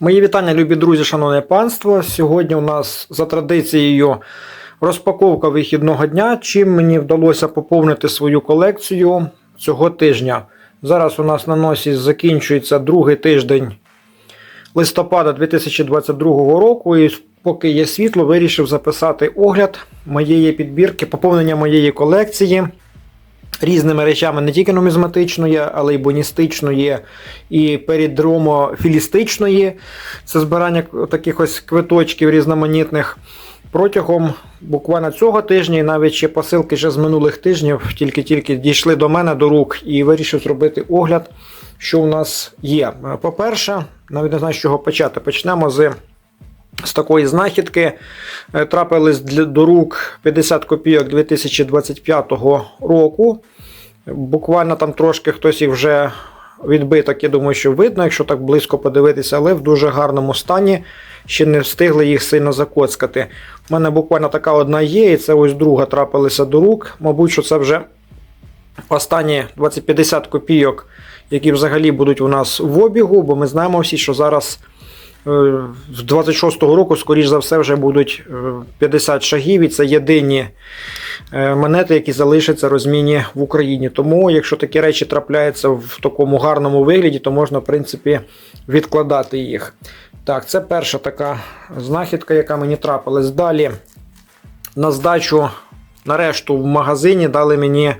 Мої вітання, любі друзі, шановне панство. Сьогодні у нас за традицією розпаковка вихідного дня, чим мені вдалося поповнити свою колекцію цього тижня. Зараз у нас на носі закінчується другий тиждень листопада 2022 року. І поки є світло, вирішив записати огляд моєї підбірки, поповнення моєї колекції. Різними речами не тільки нумізматичної, але й боністичної і перідромофілістичної. Це збирання таких ось квиточків різноманітних. Протягом буквально цього тижня і навіть ще посилки ще з минулих тижнів тільки-тільки дійшли до мене до рук і вирішив зробити огляд, що у нас є. По-перше, навіть не знаю, з чого почати. Почнемо з з такої знахідки е, трапились до рук 50 копійок 2025 року. Буквально там трошки хтось їх вже відбиток, я думаю, що видно, якщо так близько подивитися, але в дуже гарному стані. Ще не встигли їх сильно закоцкати. У мене буквально така одна є, і це ось друга трапилася до рук. Мабуть, що це вже останні 20-50 копійок, які взагалі будуть у нас в обігу, бо ми знаємо всі, що зараз з 26-го року, скоріш за все, вже будуть е, 50 шагів, і це єдині е, монети, які залишаться розмінні в Україні. Тому, якщо такі речі трапляються в такому гарному вигляді, то можна, в принципі, відкладати їх. Так, це перша така знахідка, яка мені трапилась. Далі на здачу, на решту в магазині дали мені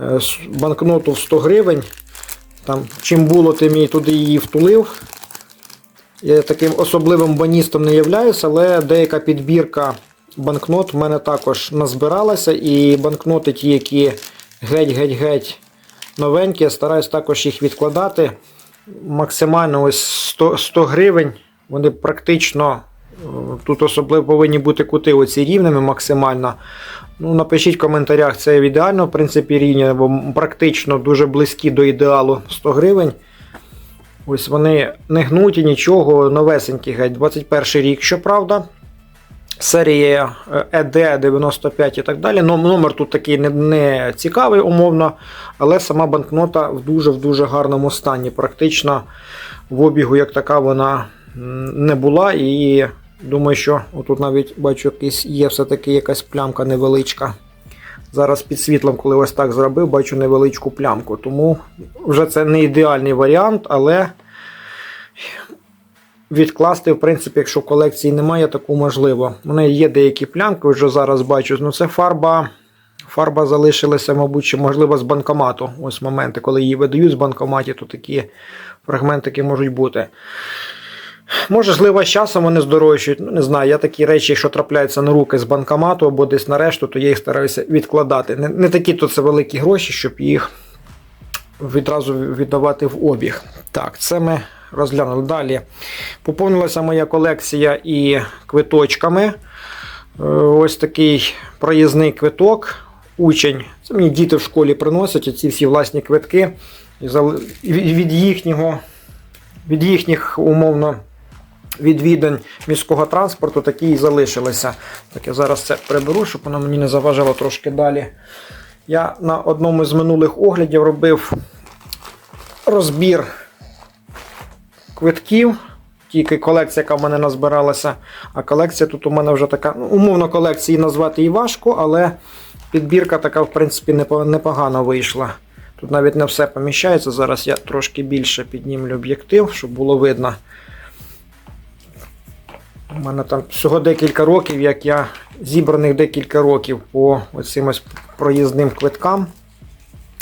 е, банкноту в 100 гривень. Там, чим було, тим я туди її втулив. Я таким особливим боністом не являюся, але деяка підбірка банкнот в мене також назбиралася. І банкноти, ті, які геть-геть-геть новенькі, я стараюсь також їх відкладати. Максимально ось 100, 100 гривень. Вони практично е, тут особливо повинні бути кути оці рівними максимально. Ну, напишіть в коментарях, це ідеально, в принципі, рівні, бо практично дуже близькі до ідеалу 100 гривень. Ось вони не гнуті, нічого, новесенькі геть. 21 рік, щоправда. Серія ED 95 і так далі. Номер тут такий не, не цікавий, умовно, але сама банкнота в дуже в дуже гарному стані. Практично в обігу, як така, вона не була. І думаю, що отут навіть бачу, якийсь є все-таки якась плямка невеличка. Зараз під світлом, коли ось так зробив, бачу невеличку плямку. Тому вже це не ідеальний варіант, але відкласти, в принципі, якщо колекції немає, таку можливо. У неї є деякі плямки, вже зараз бачу. Ну це фарба. Фарба залишилася, мабуть, ще, можливо, з банкомату. Ось моменти, коли її видають з банкоматі, то такі фрагментики можуть бути. Можливо, з часом вони здорожчають. Ну, не знаю, я такі речі, якщо трапляються на руки з банкомату або десь на решту, то я їх стараюся відкладати. Не, не такі то це великі гроші, щоб їх відразу віддавати в обіг. Так, це ми розглянули. Далі поповнилася моя колекція і квиточками. Е, Ось такий проїзний квиток. Учень. Це мені діти в школі приносять ці всі власні квитки. Від їхнього, від їхніх умовно відвідань міського транспорту такі і залишилися. Так я зараз це приберу, щоб воно мені не заважало трошки далі. Я на одному з минулих оглядів робив розбір квитків. Тільки колекція, яка в мене назбиралася. А колекція тут у мене вже така, ну, умовно, колекції назвати і важко, але підбірка така, в принципі, непогано вийшла. Тут навіть не все поміщається. Зараз я трошки більше піднімлю об'єктив, щоб було видно. У мене там всього декілька років, як я зібраних декілька років по оцим ось проїзним квиткам.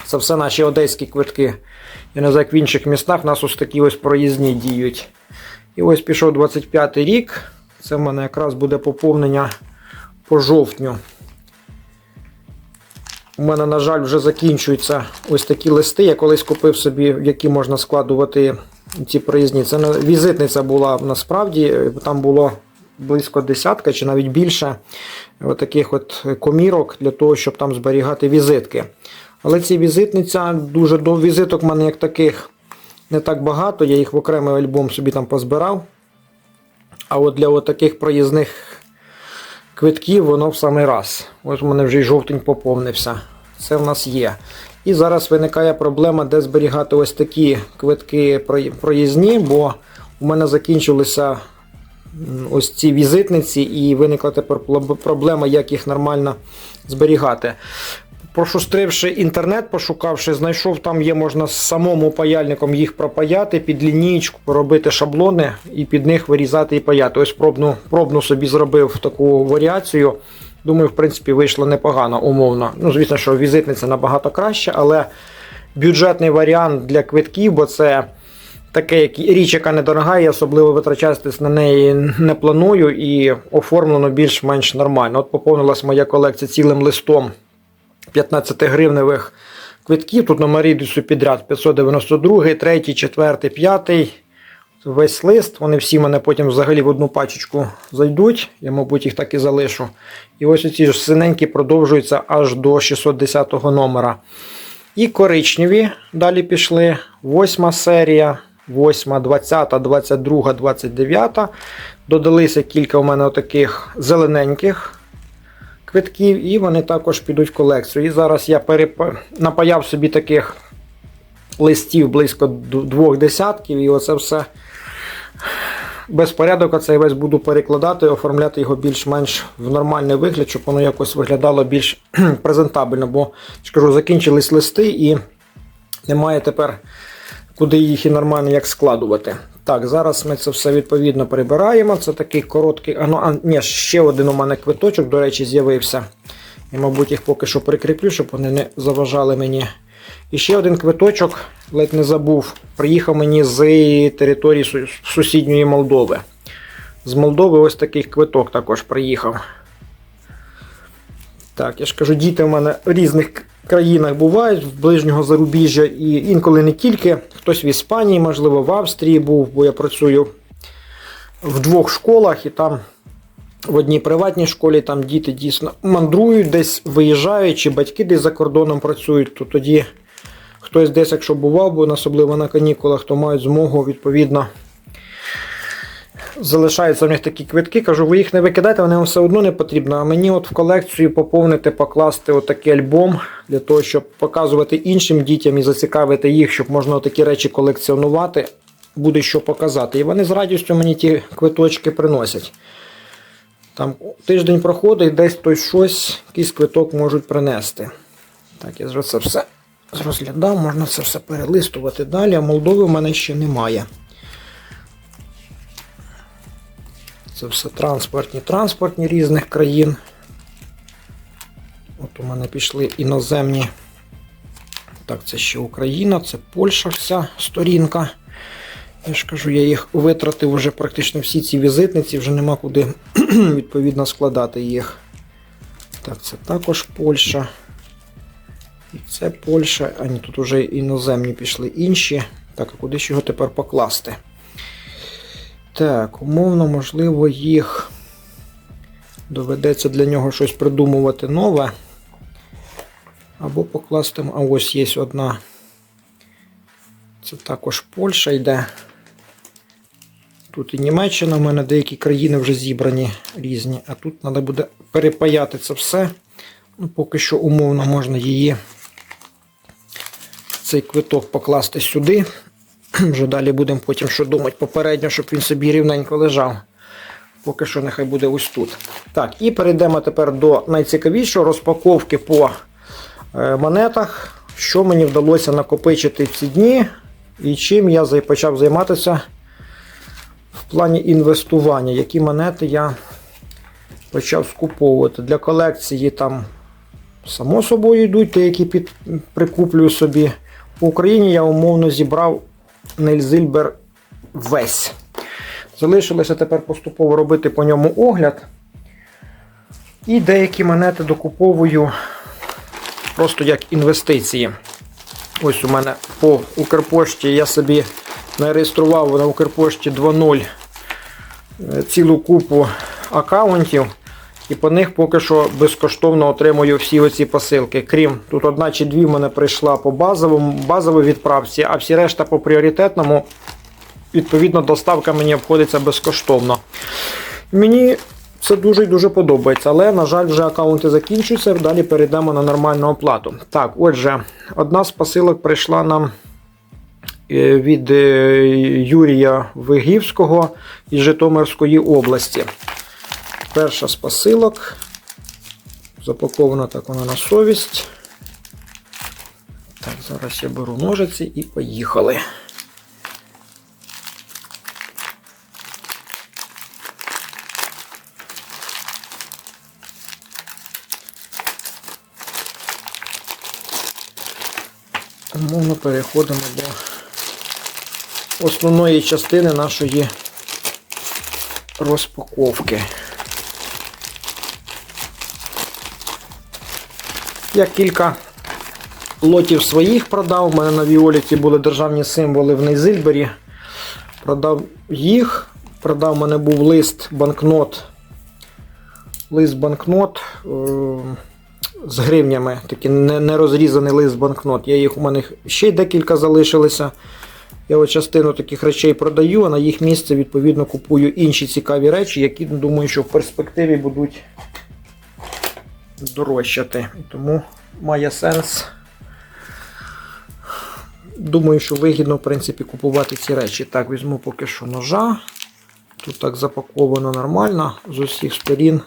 Це все наші одеські квитки. Я не знаю, як в інших містах у нас ось такі ось проїзні діють. І ось пішов 25 рік. Це в мене якраз буде поповнення по жовтню. У мене, на жаль, вже закінчуються ось такі листи. Я колись купив собі, в які можна складувати ці проїзні. Це візитниця була насправді. е, Там було близько десятка чи навіть більше от таких от комірок для того, щоб там зберігати візитки. Але ці візитниця дуже до візиток в мене як таких не так багато. Я їх в окремий альбом собі там позбирав. А от для таких проїзних квитків воно в самий раз. Ось у мене вже й жовтень поповнився. Це в нас є. І зараз виникає проблема, де зберігати ось такі квитки проїзні, бо у мене закінчилися ось ці візитниці, і виникла тепер проблема, як їх нормально зберігати. Пошустривши інтернет, пошукавши, знайшов там є можна самому паяльником їх пропаяти під лінійку, поробити шаблони і під них вирізати і паяти. Ось пробну, пробну собі зробив таку варіацію. Думаю, в принципі, вийшло непогано, умовно. Ну, звісно, що візитниця набагато краще, але бюджетний варіант для квитків, бо це таке як річ, яка недорога, і особливо витрачатись на неї не планую і оформлено більш-менш нормально. От поповнилась моя колекція цілим листом 15 гривневих квитків. Тут номери йдуть підряд 592, 3, 4, 5. Весь лист. Вони всі в мене потім взагалі в одну пачечку зайдуть. Я, мабуть, їх так і залишу. І ось ці ж синенькі продовжуються аж до 610 номера. І коричневі далі пішли. Восьма серія, 8, 20, 22, 29. Додалися кілька у мене таких зелененьких квитків, і вони також підуть в колекцію. І зараз я переп... напаяв собі таких листів близько двох десятків, і оце все безпорядок оцей весь буду перекладати оформляти його більш-менш в нормальний вигляд, щоб воно якось виглядало більш презентабельно. Бо ж кажу, закінчились листи і немає тепер куди їх і нормально як складувати. Так, зараз ми це все відповідно прибираємо. Це такий короткий. А, ну, а, ні, ще один у мене квиточок, до речі, з'явився. І, мабуть, їх поки що прикріплю, щоб вони не заважали мені. І ще один квиточок, ледь не забув, приїхав мені з території сусідньої Молдови. З Молдови ось такий квиток також приїхав. Так, я ж кажу, діти в мене в різних країнах бувають, в ближнього зарубіжжя, і інколи не тільки. Хтось в Іспанії, можливо, в Австрії був, бо я працюю в двох школах, і там в одній приватній школі там діти дійсно мандрують, десь виїжджають, чи батьки десь за кордоном працюють, то тоді хтось десь, якщо бував, бо особливо на канікулах, то мають змогу відповідно. Залишаються в них такі квитки, кажу, ви їх не викидайте, вони вам все одно не потрібно. А мені от в колекцію поповнити, покласти отакий альбом для того, щоб показувати іншим дітям і зацікавити їх, щоб можна такі речі колекціонувати, буде що показати. І вони з радістю мені ті квиточки приносять. Там тиждень проходить, десь хтось щось, якийсь квиток можуть принести. Так, я вже це все розглядав, можна це все перелистувати далі, Молдови в мене ще немає. Це все транспортні, транспортні різних країн. От у мене пішли іноземні. Так, це ще Україна, це Польща вся сторінка. Я ж кажу, я їх витратив вже практично всі ці візитниці, вже нема куди відповідно складати їх. Так, це також Польща. І це Польща. А ні, тут вже іноземні пішли інші. Так, а куди ж його тепер покласти? Так, умовно, можливо, їх доведеться для нього щось придумувати нове. Або покласти. А ось є одна. Це також Польща йде. Тут і Німеччина, в мене деякі країни вже зібрані різні, а тут треба буде перепаяти це все. Ну, поки що умовно можна її цей квиток покласти сюди. Вже далі будемо потім що думати попередньо, щоб він собі рівненько лежав. Поки що нехай буде ось тут. Так, і перейдемо тепер до найцікавішого розпаковки по е, монетах. Що мені вдалося накопичити в ці дні, і чим я почав займатися в плані інвестування. Які монети я почав скуповувати. Для колекції там, само собою, йдуть, ті, які під, прикуплюю собі. В Україні я умовно зібрав Нельзильбер весь. Залишилося тепер поступово робити по ньому огляд. І деякі монети докуповую просто як інвестиції. Ось у мене по Укрпошті я собі нареєстрував на Укрпошті 2.0 е, цілу купу аккаунтів. І по них поки що безкоштовно отримую всі оці посилки. Крім тут одна чи дві в мене прийшла по базовому, базовій відправці, а всі решта по пріоритетному. Відповідно, доставка мені обходиться безкоштовно. Мені це дуже і дуже подобається, але, на жаль, вже аккаунти закінчуються. Далі перейдемо на нормальну оплату. Так, отже, одна з посилок прийшла нам е, від е, Юрія Вигівського із Житомирської області. Перша з посилок. Запакована так вона на совість. Так, зараз я беру ножиці і поїхали. Умовно переходимо до основної частини нашої розпаковки. Я кілька лотів своїх продав. У мене на Віоліті були державні символи в Нейзильбері. Продав їх. Продав мене був лист банкнот. Лист банкнот е- з гривнями. Такий не, не розрізаний лист банкнот. Я їх у мене ще декілька залишилося. Я от частину таких речей продаю, а на їх місце відповідно купую інші цікаві речі, які думаю, що в перспективі будуть дорожчати. І тому має сенс. Думаю, що вигідно, в принципі, купувати ці речі. Так, візьму поки що ножа. Тут так запаковано нормально з усіх сторін.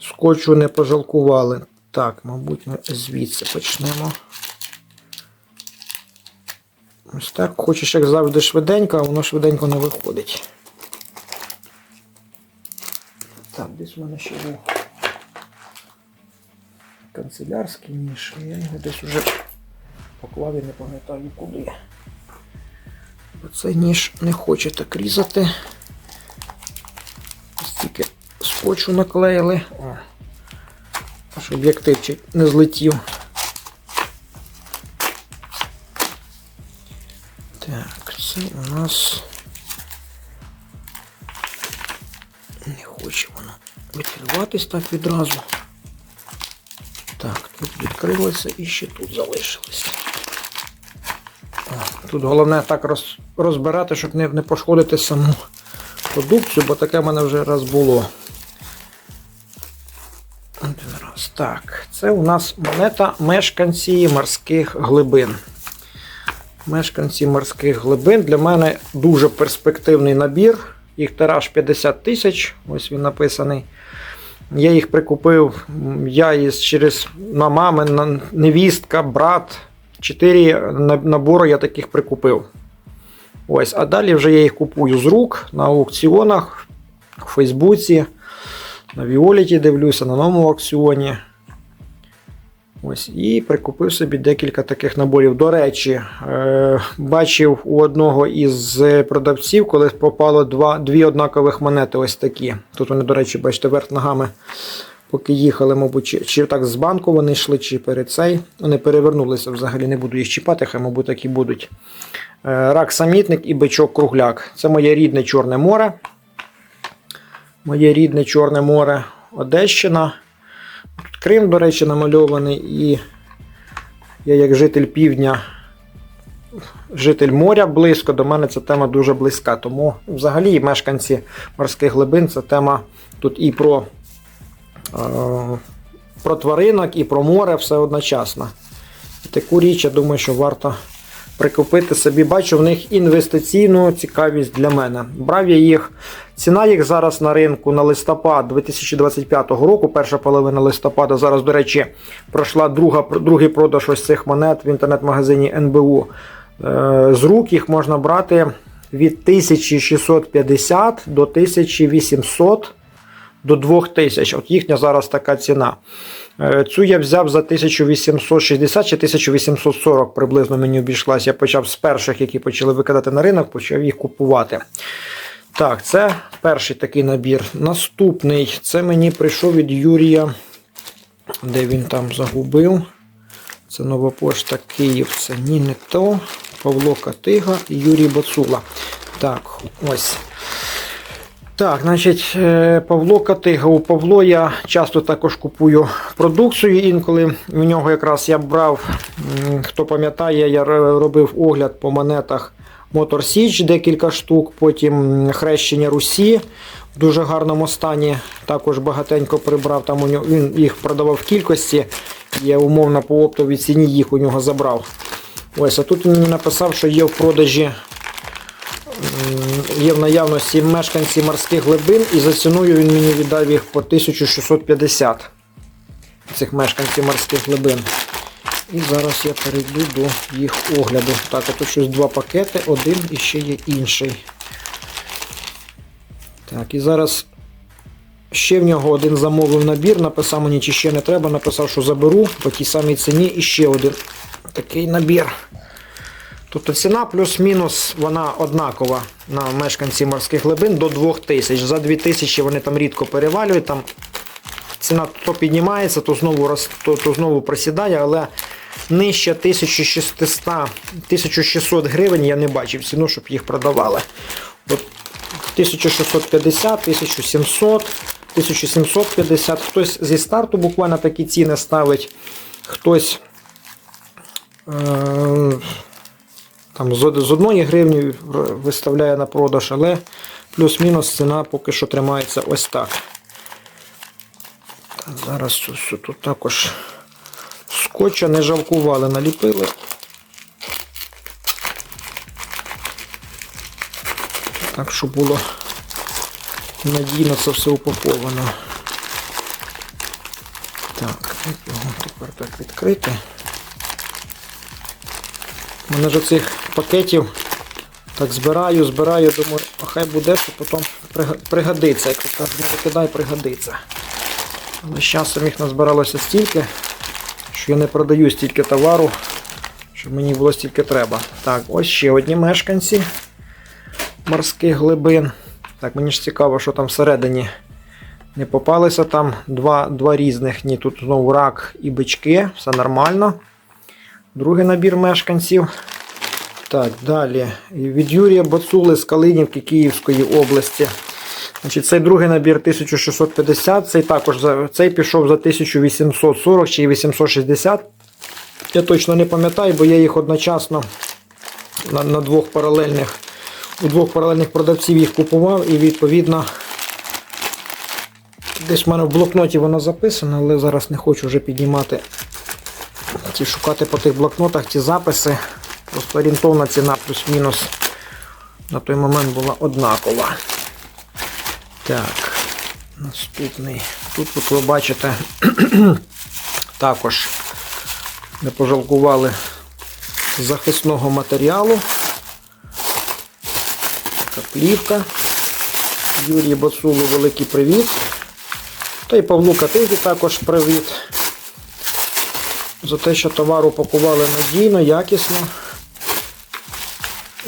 Скотчу не пожалкували. Так, мабуть, ми звідси почнемо. Ось так. Хочеш, як завжди, швиденько, а воно швиденько не виходить. Так, десь в мене ще був канцелярський ніж. Я його десь уже поклав і не пам'ятаю куди. Бо цей ніж не хоче так різати. Стільки скотчу наклеїли. О. Аж об'єктивчик не злетів. Так, це у нас не хоче воно відкриватись так відразу. Так, тут відкрилося і ще тут залишилося. Тут головне так роз, розбирати, щоб не, не пошкодити саму продукцію, бо таке в мене вже раз було. Один раз. Так, це у нас монета мешканці морських глибин. Мешканці морських глибин для мене дуже перспективний набір. Їх тираж 50 тисяч, ось він написаний. Я їх прикупив, я із через на мами, на невістка, брат. Чотири набори я таких прикупив. Ось, а далі вже я їх купую з рук на аукціонах, в Фейсбуці, на Віоліті дивлюся, на новому аукціоні. Ось, і прикупив собі декілька таких наборів. До речі, е, бачив у одного із продавців, коли попало два, дві однакових монети. Ось такі. Тут вони, до речі, бачите, верх ногами, поки їхали, мабуть, чи, чи так з банку вони йшли, чи перед цей. Вони перевернулися взагалі, не буду їх чіпати, хай, мабуть, так і будуть. Е, рак самітник і бичок кругляк. Це моє рідне Чорне море. Моє рідне Чорне море Одещина. Крим, до речі, намальований, і я як житель півдня, житель моря близько, до мене ця тема дуже близька. Тому взагалі мешканці морських глибин це тема тут і про, е, про тваринок, і про море все одночасно. І таку річ, я думаю, що варто прикупити собі. Бачу в них інвестиційну цікавість для мене. Брав я їх. Ціна їх зараз на ринку на листопад 2025 року, перша половина листопада. Зараз, до речі, пройшла друга, другий продаж ось цих монет в інтернет-магазині НБУ. Е, З рук їх можна брати від 1650 до 1800 до 2000. От їхня зараз така ціна. Е, Цю я взяв за 1860 чи 1840 приблизно мені обійшлась. Я почав з перших, які почали викидати на ринок, почав їх купувати. Так, це перший такий набір. Наступний це мені прийшов від Юрія, де він там загубив. Це нова пошта Київ, це ні, не то. Павло Катига і Юрій Бацула. Так, ось. Так, значить, е, Павло Катига. У Павло я часто також купую продукцію. Інколи в нього якраз я брав, хто пам'ятає, я робив огляд по монетах Мотор Січ декілька штук, потім Хрещення Русі в дуже гарному стані. Також багатенько прибрав. Там у нього він їх продавав в кількості. Я умовно по оптовій ціні їх у нього забрав. Ось, а тут він мені написав, що є в продажі, є в наявності мешканці морських глибин, і за ціною він мені віддав їх по 1650 цих мешканців морських глибин. І зараз я перейду до їх огляду. Так, а щось два пакети, один і ще є інший. Так, і зараз ще в нього один замовив набір, написав мені, чи ще не треба, написав, що заберу по тій самій ціні і ще один такий набір. Тобто ціна плюс-мінус вона однакова на мешканці морських глибин до 2000. За 2000 вони там рідко перевалюють. Там ціна то піднімається, то знову, роз- то, то знову просідає, але нижче 1600, 1600 гривень я не бачив ціну, щоб їх продавали. От 1650, 1700, 1750. Хтось зі старту буквально такі ціни ставить, хтось е, там з, од- одної гривні виставляє на продаж, але плюс-мінус ціна поки що тримається ось так. Зараз все тут також скотча не жалкували, наліпили. Так, щоб було надійно це все упаковано. Так, його тепер так відкрити. У мене ж цих пакетів так збираю, збираю, думаю, а хай буде, що потім пригодиться. Як кажуть, не викидай, пригодиться. Але з часом їх назбиралося стільки, що я не продаю стільки товару, щоб мені було стільки треба. Так, ось ще одні мешканці морських глибин. Так, мені ж цікаво, що там всередині не попалися. Там два, два різних. Ні, тут знову рак і бички, все нормально. Другий набір мешканців. Так, далі. Від Юрія Бацули з Калинівки Київської області. Значить, цей другий набір 1650, цей також цей пішов за 1840 чи 860. Я точно не пам'ятаю, бо я їх одночасно на, на двох паралельних, у двох паралельних продавців їх купував і відповідно десь в мене в блокноті воно записано, але зараз не хочу вже піднімати ті шукати по тих блокнотах ті записи. Просто орієнтовна ціна плюс-мінус на той момент була однакова. Так, наступний. Тут от ви бачите також не пожалкували захисного матеріалу. Така плівка. Юрій Бацулу великий привіт. Та й Павлу Катигі також привіт. За те, що товар упакували надійно, якісно.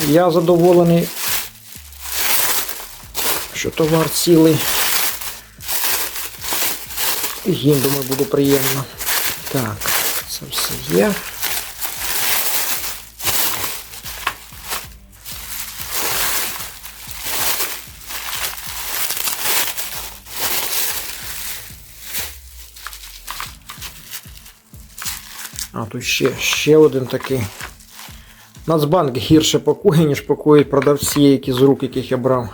Я задоволений, що товар цілий. І їм, думаю, буде приємно. Так, це все є. А, тут ще, ще один такий. Нацбанк гірше пакує, ніж пакують продавці, які з рук, яких я брав.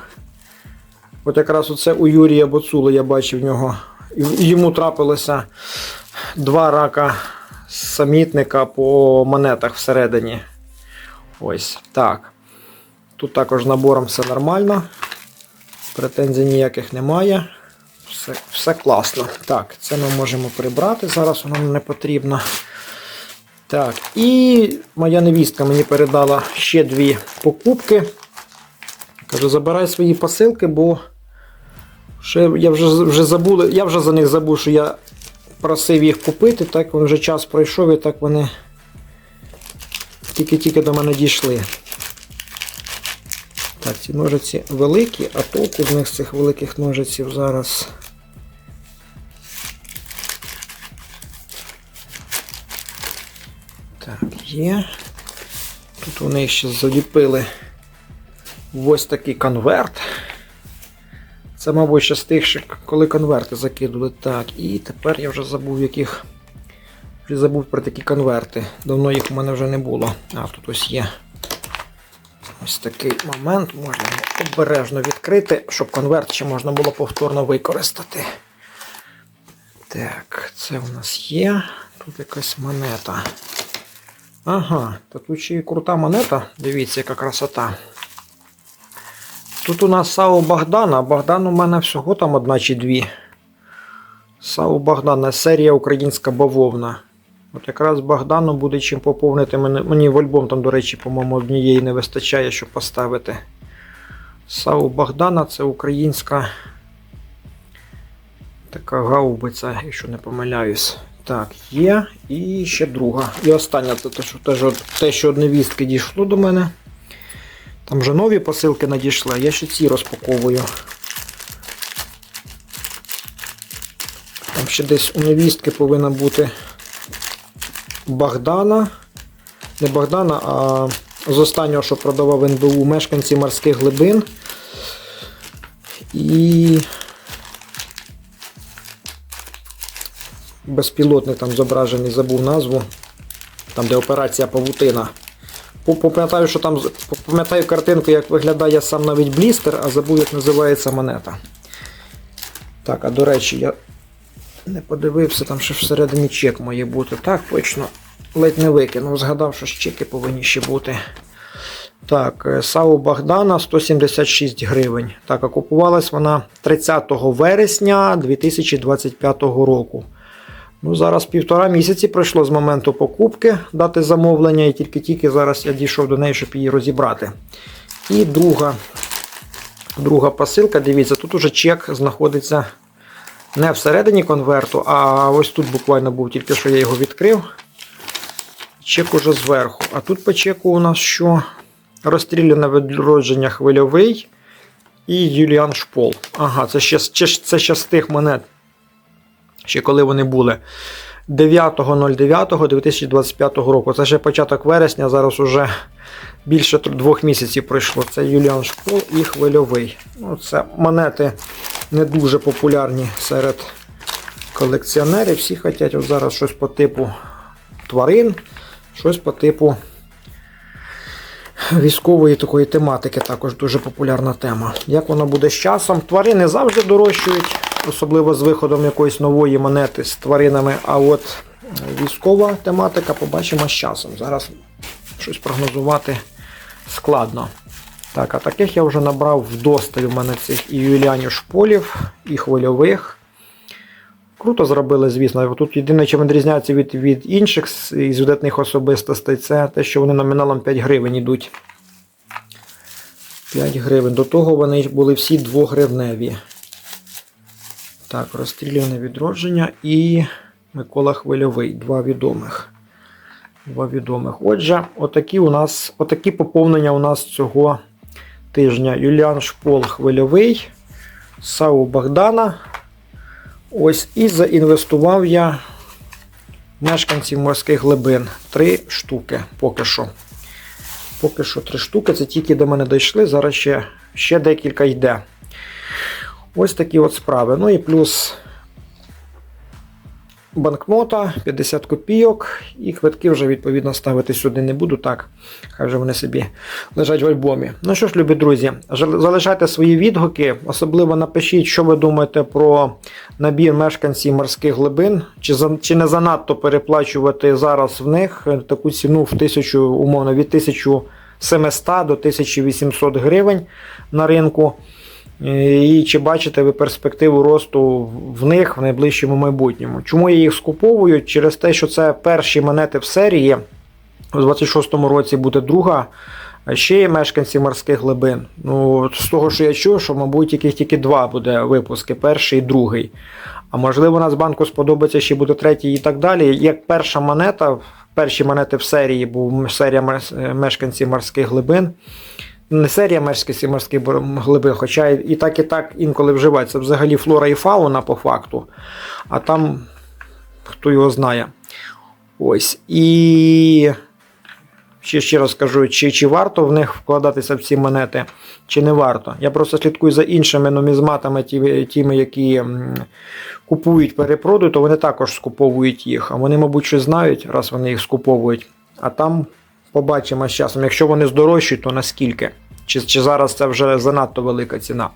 От якраз оце у Юрія Боцула я бачив в нього. Йому трапилося два рака самітника по монетах всередині. Ось так. Тут також набором все нормально. Претензій ніяких немає. Все, все класно. Так, це ми можемо прибрати. Зараз воно не потрібно. Так, і моя невістка мені передала ще дві покупки. Каже, забирай свої посилки, бо ще я вже, вже забув, я вже за них забув, що я просив їх купити, так вже час пройшов і так вони тільки-тільки до мене дійшли. Так, ці ножиці великі, а толку з них з цих великих ножиців зараз. Є. Тут вони ще заліпили ось такий конверт. Це, мабуть, ще з тих, що коли конверти закидували. Так, і тепер я вже забув, яких. Вже забув про такі конверти. Давно їх у мене вже не було. А, тут ось є. Ось такий момент. Можна його обережно відкрити, щоб конверт ще можна було повторно використати. Так, це у нас є. Тут якась монета. Ага, та тут ще й крута монета. Дивіться, яка красота. Тут у нас САУ Богдана, Богдан у мене всього там одна чи дві. САУ Богдана, серія українська бавовна. От якраз Богдану буде чим поповнити. Мені в альбом там, до речі, по-моєму, однієї не вистачає, щоб поставити. САУ Богдана це українська така гаубиця, якщо не помиляюсь. Так, є. І ще друга. І остання, це те, що, теж те, що невістки дійшло до мене. Там вже нові посилки надійшли, я ще ці розпаковую. Там ще десь у невістки повинна бути Богдана. Не Богдана, а з останнього, що продавав НБУ мешканці морських глибин. І безпілотник там зображений, забув назву. Там, де операція Павутина. Пам'ятаю, що там пам'ятаю картинку, як виглядає сам навіть блістер, а забув, як називається монета. Так, а до речі, я не подивився, там ще всередині чек має бути. Так, точно. Ледь не викинув, згадав, що чеки повинні ще бути. Так, е, САУ Богдана 176 гривень. Так, а вона 30 вересня 2025 року. Ну, зараз півтора місяці пройшло з моменту покупки дати замовлення, і тільки-тільки зараз я дійшов до неї, щоб її розібрати. І друга, друга посилка, дивіться, тут уже чек знаходиться не всередині конверту, а ось тут буквально був, тільки що я його відкрив. Чек уже зверху. А тут по чеку у нас що? Розстріляне відродження хвильовий і Юліан Шпол. Ага, це ще, це, ще з тих монет, ще коли вони були 9.09.2025 року. Це ще початок вересня, зараз уже більше двох місяців пройшло. Це Юліан Шпол і хвильовий. Ну, це монети не дуже популярні серед колекціонерів. Всі хочуть от зараз щось по типу тварин, щось по типу військової такої тематики, також дуже популярна тема. Як воно буде з часом? Тварини завжди дорожчують, особливо з виходом якоїсь нової монети з тваринами. А от військова тематика побачимо з часом. Зараз щось прогнозувати складно. Так, а таких я вже набрав вдосталь у мене цих і юліанів шполів, і хвильових. Круто зробили, звісно. Тут єдине, чим відрізняється від, від інших із видатних особистостей, це те, що вони номіналом 5 гривень йдуть. 5 гривень. До того вони були всі двогривневі. Так, розстріляне відродження і Микола Хвильовий. Два відомих. Два відомих. Отже, отакі у нас, отакі поповнення у нас цього тижня. Юліан Шпол Хвильовий, Сау Богдана. Ось і заінвестував я мешканців морських глибин. Три штуки поки що. Поки що три штуки. Це тільки до мене дійшли. Зараз ще, ще декілька йде. Ось такі от справи. Ну і плюс банкнота 50 копійок, і квитки вже відповідно ставити сюди не буду. Так, хай вже вони собі лежать в альбомі. Ну що ж, любі друзі, залишайте свої відгуки. Особливо напишіть, що ви думаєте про набір мешканців морських глибин. Чи, чи не занадто переплачувати зараз в них таку ціну в тисячу, умовно, від 1700 до 1800 гривень на ринку. Е, І чи бачите ви перспективу росту в них в найближчому майбутньому? Чому я їх скуповую? Через те, що це перші монети в серії. У 26-му році буде друга. Ще є мешканці морських глибин. Ну, з того, що я чув, що, мабуть, яких тільки два буде випуски: перший і другий. А можливо, Нацбанку сподобається ще буде третій і так далі. Як перша монета, перші монети в серії був серія мешканців морських глибин не серія мешканців морських бор- глибин, хоча і так, і так інколи вживається. Взагалі флора і фауна по факту. А там хто його знає. Ось. І ще ще раз кажу, чи, чи варто в них вкладатися в ці монети, чи не варто. Я просто слідкую за іншими нумізматами, тими, які купують, перепродають, то вони також скуповують їх. А вони, мабуть, щось знають, раз вони їх скуповують. А там побачимо з часом. Якщо вони здорожчують, то наскільки? Чи, чи зараз це вже занадто велика ціна?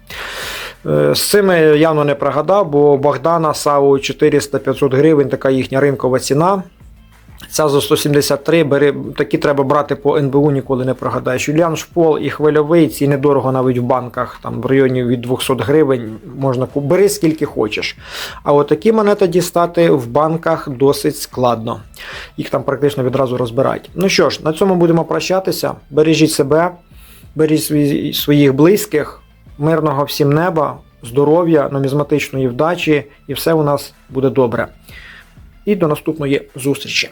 Е, З цими явно не прогадав, бо Богдана САУ 400-500 гривень, така їхня ринкова ціна. Ця за 173, бери, такі треба брати по НБУ, ніколи не прогадаєш. Юліан Шпол і хвильовий, ці недорого навіть в банках, там в районі від 200 гривень можна бери скільки хочеш. А от монети дістати в банках досить складно. Їх там практично відразу розбирають. Ну що ж, на цьому будемо прощатися. Бережіть себе, бережіть своїх близьких, мирного всім неба, здоров'я, нумізматичної вдачі, і все у нас буде добре. І до наступної зустрічі.